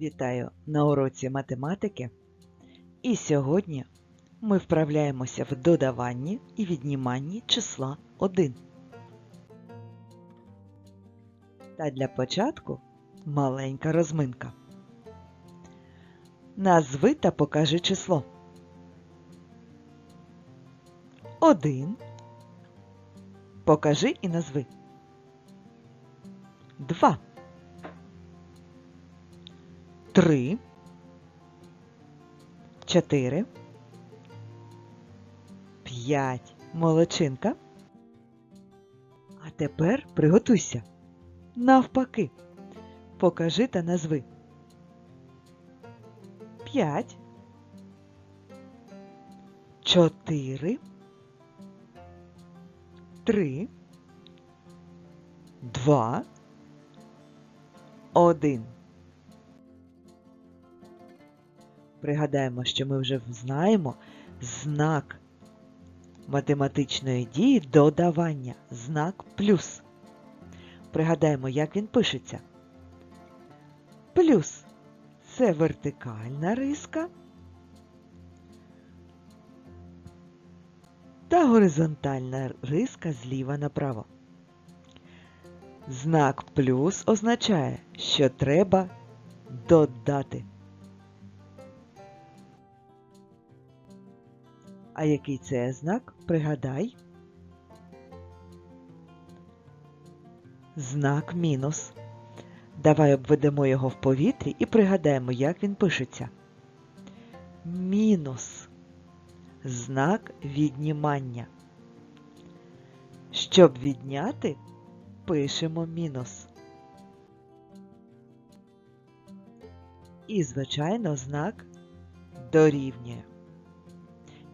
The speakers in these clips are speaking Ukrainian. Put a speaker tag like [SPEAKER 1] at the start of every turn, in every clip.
[SPEAKER 1] Вітаю на уроці математики. І сьогодні ми вправляємося в додаванні і відніманні числа 1. Та для початку маленька розминка. Назви та покажи число. 1. Покажи і назви. 2. Три, чотири, п'ять. Молодчинка. А тепер приготуйся. Навпаки. Покажи та назви. П'ять. Чотири. Три. Два. Один. Пригадаємо, що ми вже знаємо знак математичної дії додавання, знак плюс. Пригадаємо, як він пишеться. Плюс це вертикальна риска та горизонтальна риска зліва направо. Знак плюс означає, що треба додати. А який це знак? Пригадай. Знак мінус. Давай обведемо його в повітрі і пригадаємо, як він пишеться. Мінус. Знак віднімання. Щоб відняти, пишемо мінус. І, звичайно, знак дорівнює.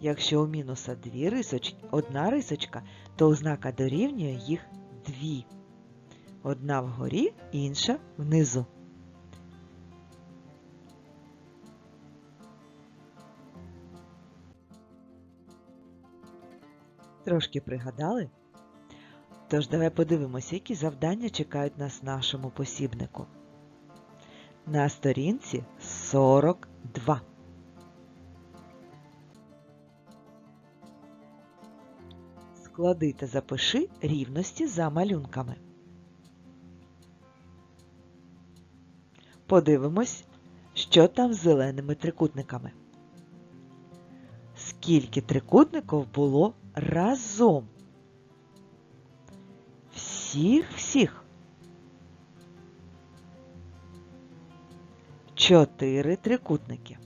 [SPEAKER 1] Якщо у мінуса дві рисочки, одна рисочка, то у знака дорівнює їх дві. Одна вгорі, інша внизу. Трошки пригадали? Тож давай подивимося, які завдання чекають нас нашому посібнику. На сторінці 42. Склади та запиши рівності за малюнками. Подивимось, що там з зеленими трикутниками. Скільки трикутників було разом? Всіх-всіх. Чотири трикутники.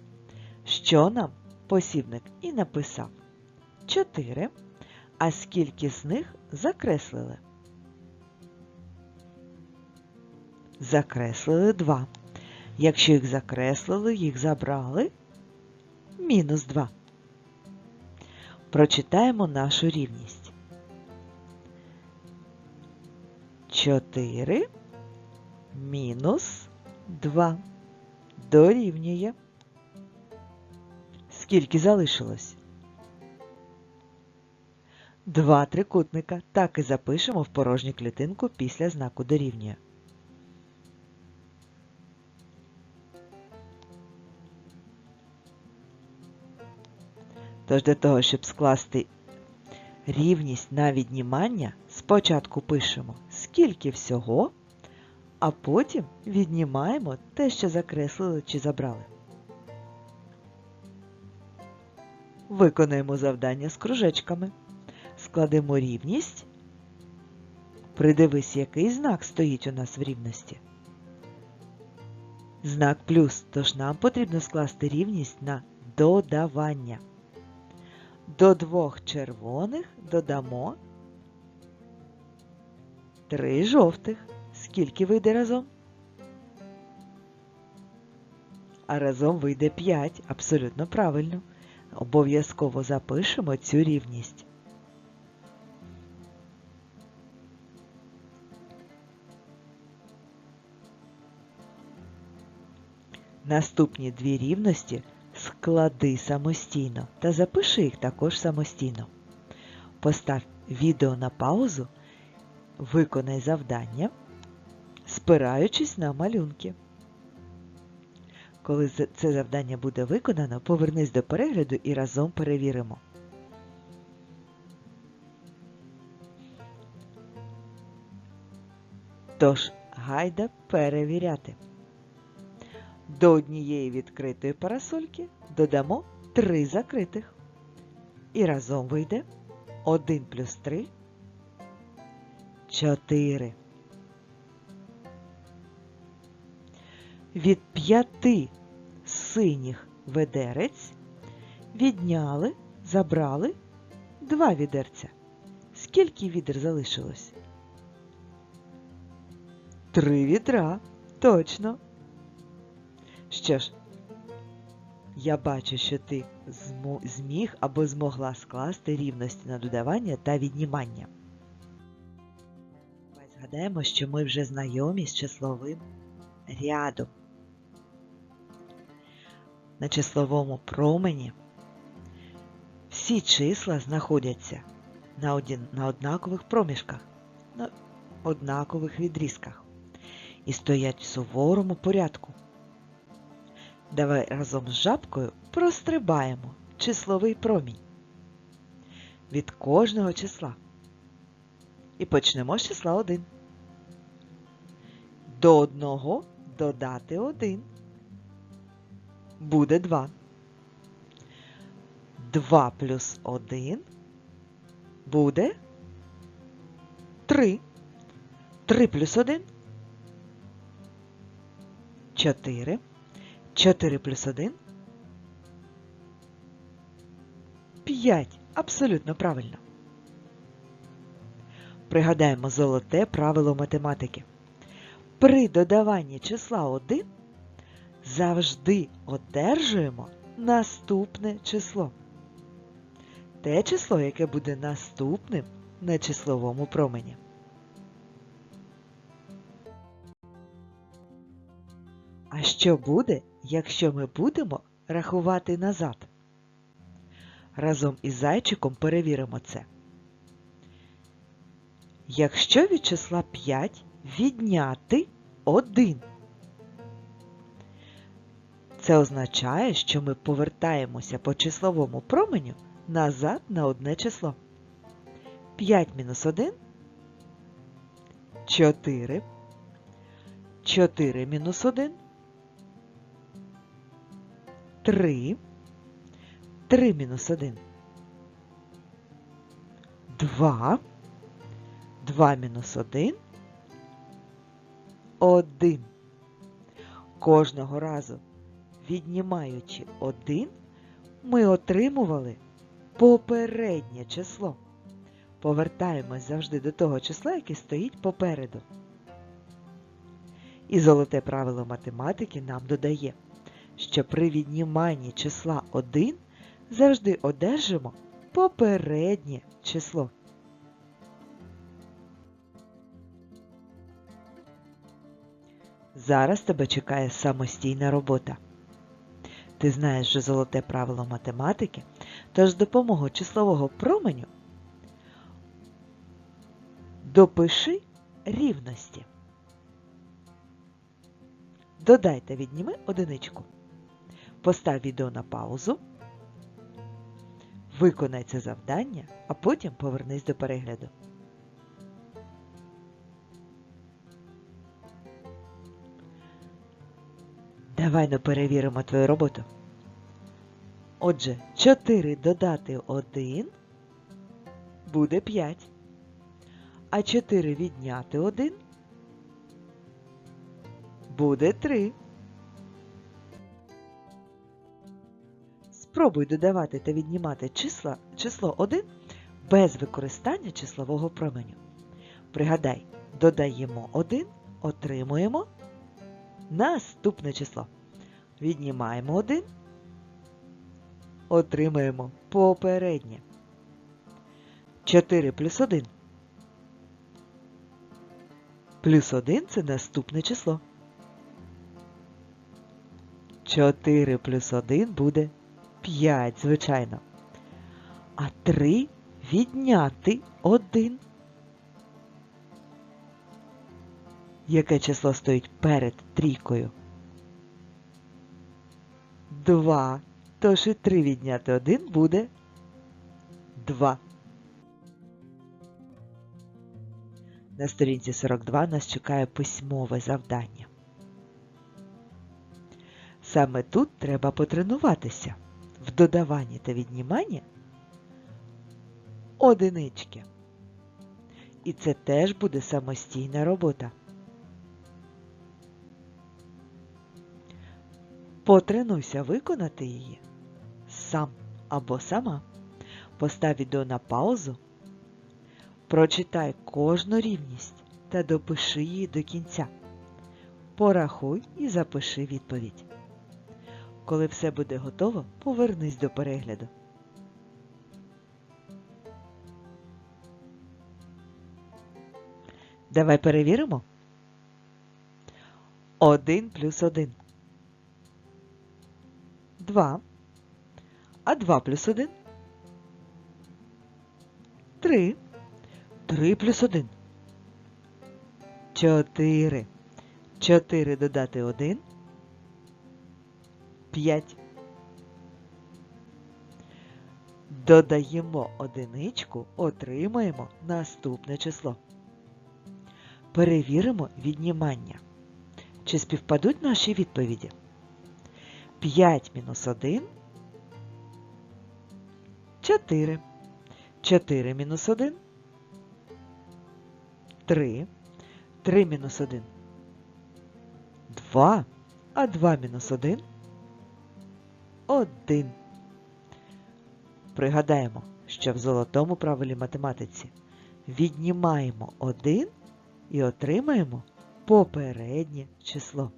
[SPEAKER 1] Що нам посібник і написав? Чотири. А скільки з них закреслили? Закреслили два. Якщо їх закреслили, їх забрали мінус 2. Прочитаємо нашу рівність. 4 мінус 2 дорівнює. Скільки залишилось? Два трикутника. Так і запишемо в порожню клітинку після знаку дорівнює. Тож для того, щоб скласти рівність на віднімання, спочатку пишемо скільки всього, а потім віднімаємо те, що закреслили чи забрали. Виконуємо завдання з кружечками. Складемо рівність. Придивись, який знак стоїть у нас в рівності. Знак плюс, тож нам потрібно скласти рівність на додавання. До двох червоних додамо три жовтих. Скільки вийде разом? А разом вийде 5. Абсолютно правильно. Обов'язково запишемо цю рівність. Наступні дві рівності склади самостійно та запиши їх також самостійно. Постав відео на паузу, виконай завдання, спираючись на малюнки. Коли це завдання буде виконано, повернись до перегляду і разом перевіримо. Тож, гайда перевіряти. До однієї відкритої парасольки додамо три закритих. І разом вийде 1 плюс 3 4. Від п'яти синіх ведерець відняли, забрали два відерця. Скільки відер залишилось? Три відра. Точно. Що ж, я бачу, що ти зміг або змогла скласти рівності на додавання та віднімання. Давай згадаємо, що ми вже знайомі з числовим рядом. На числовому промені всі числа знаходяться на, один, на однакових проміжках, на однакових відрізках і стоять в суворому порядку. Давай разом з жабкою прострибаємо числовий промінь від кожного числа. І почнемо з числа 1. До одного додати 1. Буде 2. 2 плюс 1 буде 3. 3 плюс 1 4. 4 плюс 1 5. Абсолютно правильно. Пригадаємо золоте правило математики. При додаванні числа 1 завжди одержуємо наступне число. Те число, яке буде наступним на числовому промені. А що буде, якщо ми будемо рахувати назад? Разом із зайчиком перевіримо це. Якщо від числа 5 відняти 1, це означає, що ми повертаємося по числовому променю назад на одне число. 5 мінус 1 4. 4 мінус 1 3. 3 мінус 1. 2. 2 мінус 1. 1. Кожного разу, віднімаючи 1, ми отримували попереднє число. Повертаємось завжди до того числа, яке стоїть попереду. І золоте правило математики нам додає, що при відніманні числа 1 завжди одержимо попереднє число. Зараз тебе чекає самостійна робота. Ти знаєш вже золоте правило математики, тож з допомогою числового променю допиши рівності. Додай та відніми одиничку. Постав відео на паузу. Виконай це завдання, а потім повернись до перегляду. Давай ну перевіримо твою роботу. Отже, 4 додати 1 буде 5. А 4 відняти 1 буде 3. Спробуй додавати та віднімати числа, число 1 без використання числового променю. Пригадай, додаємо 1, отримуємо наступне число. Віднімаємо 1, отримаємо попереднє. 4 плюс 1. Плюс 1 це наступне число. 4 плюс 1 буде 5, звичайно. А 3 відняти 1. Яке число стоїть перед трійкою? 2. Тож і 3 відняти 1 буде 2. На сторінці 42 нас чекає письмове завдання. Саме тут треба потренуватися в додаванні та відніманні одинички. І це теж буде самостійна робота. Потренуйся виконати її сам або сама. Постав відео на паузу, прочитай кожну рівність та допиши її до кінця. Порахуй і запиши відповідь. Коли все буде готово, повернись до перегляду. Давай перевіримо. 1 плюс 1. 2. А 2 плюс 1? 3. 3 плюс 1. 4. 4 додати 1. 5. Додаємо одиничку, отримаємо наступне число. Перевіримо віднімання. Чи співпадуть наші відповіді? 5 мінус 1 4. 4 мінус 1 3. 3 мінус 1 2. А 2 мінус 1 1. Пригадаємо, що в золотому правилі математиці віднімаємо 1 і отримаємо попереднє число.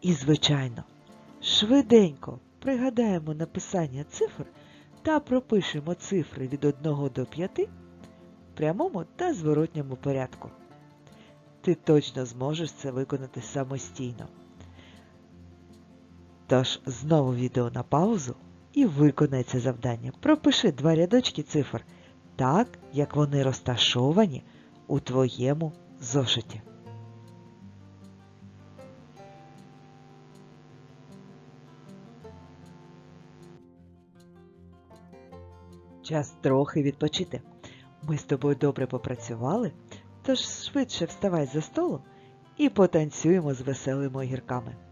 [SPEAKER 1] І, звичайно, швиденько пригадаємо написання цифр та пропишемо цифри від 1 до 5 в прямому та зворотньому порядку. Ти точно зможеш це виконати самостійно. Тож знову відео на паузу і виконай це завдання. Пропиши два рядочки цифр так, як вони розташовані у твоєму зошиті. Час трохи відпочити. Ми з тобою добре попрацювали, тож швидше вставай за столу і потанцюємо з веселими огірками.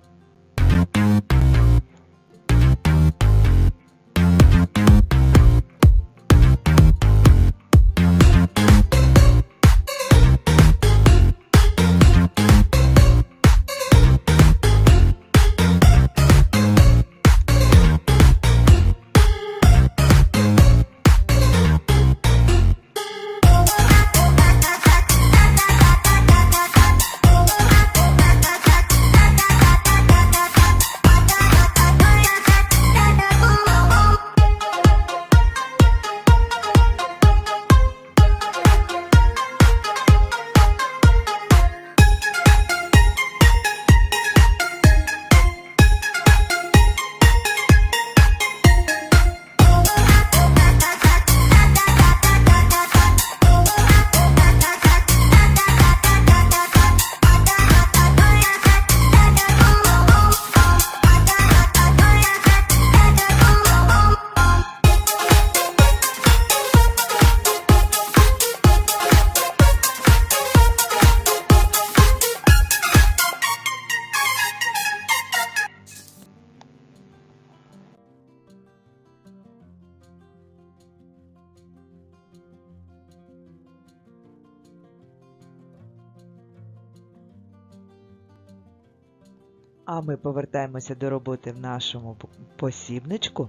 [SPEAKER 1] А ми повертаємося до роботи в нашому посібничку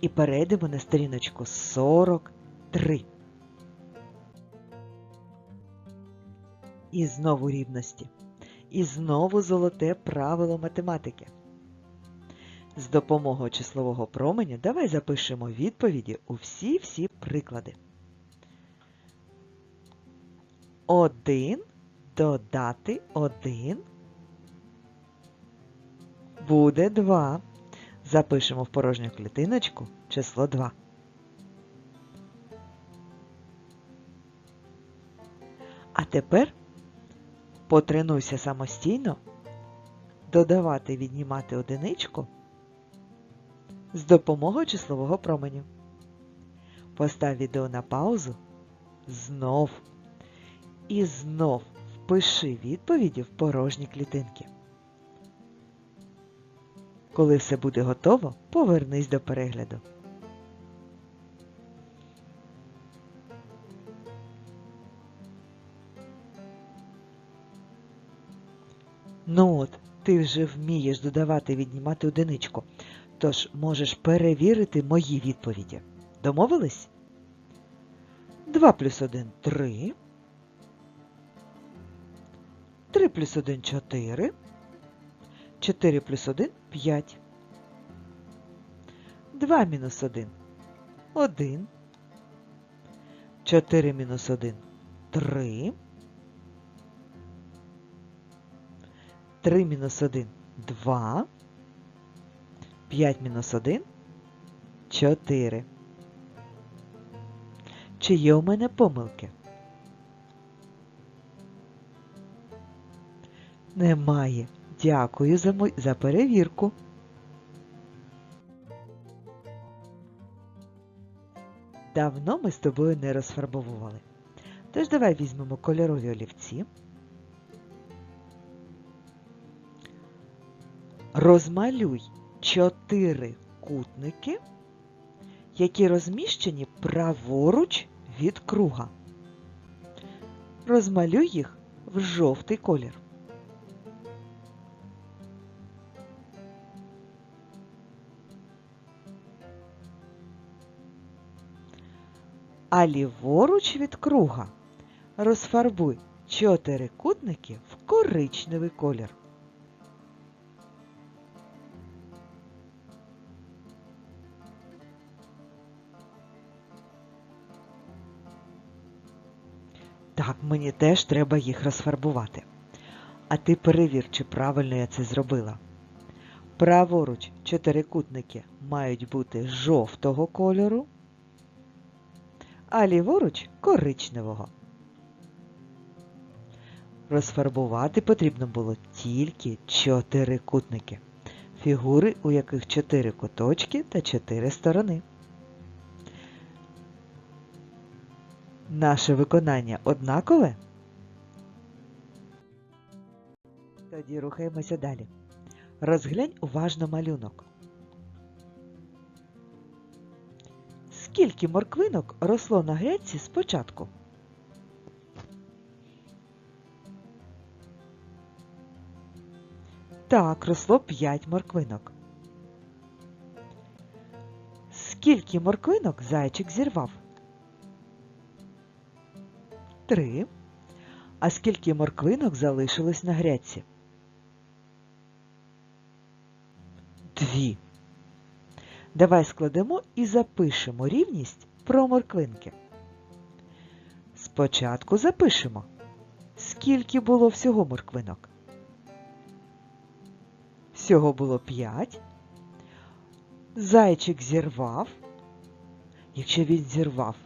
[SPEAKER 1] і перейдемо на сторіночку 43. І знову рівності. І знову золоте правило математики. З допомогою числового променя давай запишемо відповіді у всі-всі приклади. 1 додати 1 буде 2. Запишемо в порожню клітиночку число 2. А тепер потренуйся самостійно додавати віднімати одиничку з допомогою числового променю. Постав відео на паузу знов і знов впиши відповіді в порожні клітинки. Коли все буде готово, повернись до перегляду. Ну от, ти вже вмієш додавати віднімати одиничку, тож можеш перевірити мої відповіді. Домовились? 2 плюс 1 – 3. 3 плюс 1 – 4. 4 плюс 1 – 5. 2 мінус 1 – 1. 4 мінус 1 – 3. 3 мінус 1 – 2. 5 мінус 1 – 4. Чи є у мене помилки? Немає. Дякую за, мо... за перевірку. Давно ми з тобою не розфарбовували. Тож давай візьмемо кольорові олівці. Розмалюй чотири кутники, які розміщені праворуч від круга. Розмалюй їх в жовтий колір. А ліворуч від круга розфарбуй чотири кутники в коричневий колір. Так, мені теж треба їх розфарбувати. А ти перевір, чи правильно я це зробила. Праворуч чотирикутники мають бути жовтого кольору, а ліворуч коричневого. Розфарбувати потрібно було тільки чотирикутники, фігури, у яких чотири куточки та чотири сторони. Наше виконання однакове? Тоді рухаємося далі. Розглянь уважно малюнок. Скільки морквинок росло на грядці спочатку? Так, росло 5 морквинок. Скільки морквинок зайчик зірвав? Три. А скільки морквинок залишилось на грядці? Дві. Давай складемо і запишемо рівність про морквинки. Спочатку запишемо, скільки було всього морквинок. Всього було п'ять. Зайчик зірвав. Якщо він зірвав,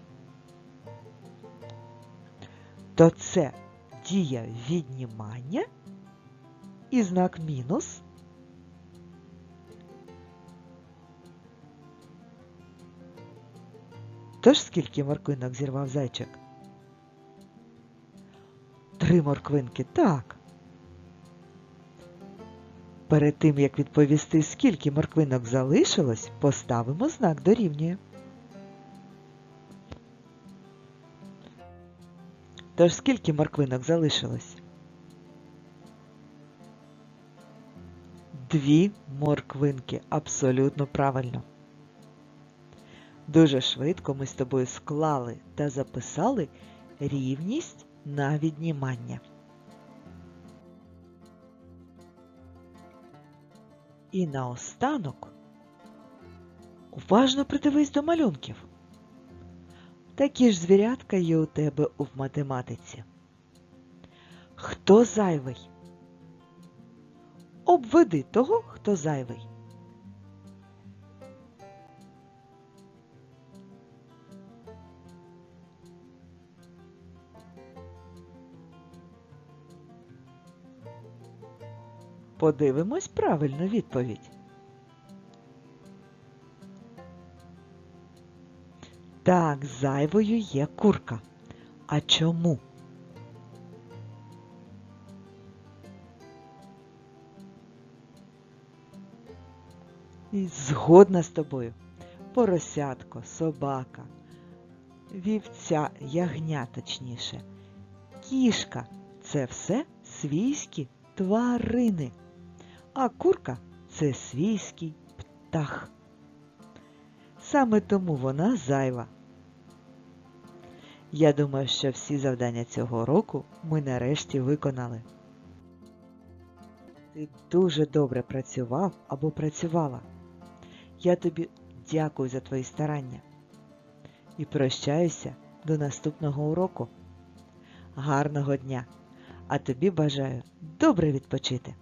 [SPEAKER 1] то це дія віднімання і знак мінус. Тож скільки морквинок зірвав зайчик? Три морквинки, так. Перед тим, як відповісти, скільки морквинок залишилось, поставимо знак дорівнює. Тож скільки морквинок залишилось? Дві морквинки. Абсолютно правильно. Дуже швидко ми з тобою склали та записали рівність на віднімання. І наостанок уважно придивись до малюнків. Такі ж звірятка є у тебе у математиці. Хто зайвий? Обведи того, хто зайвий. Подивимось правильну відповідь. Так, зайвою є курка. А чому? І згодна з тобою. Поросятко, собака, вівця, ягня точніше. Кішка це все свійські тварини. А курка це свійський птах. Саме тому вона зайва. Я думаю, що всі завдання цього року ми нарешті виконали. Ти дуже добре працював або працювала. Я тобі дякую за твої старання і прощаюся до наступного уроку. Гарного дня! А тобі бажаю добре відпочити!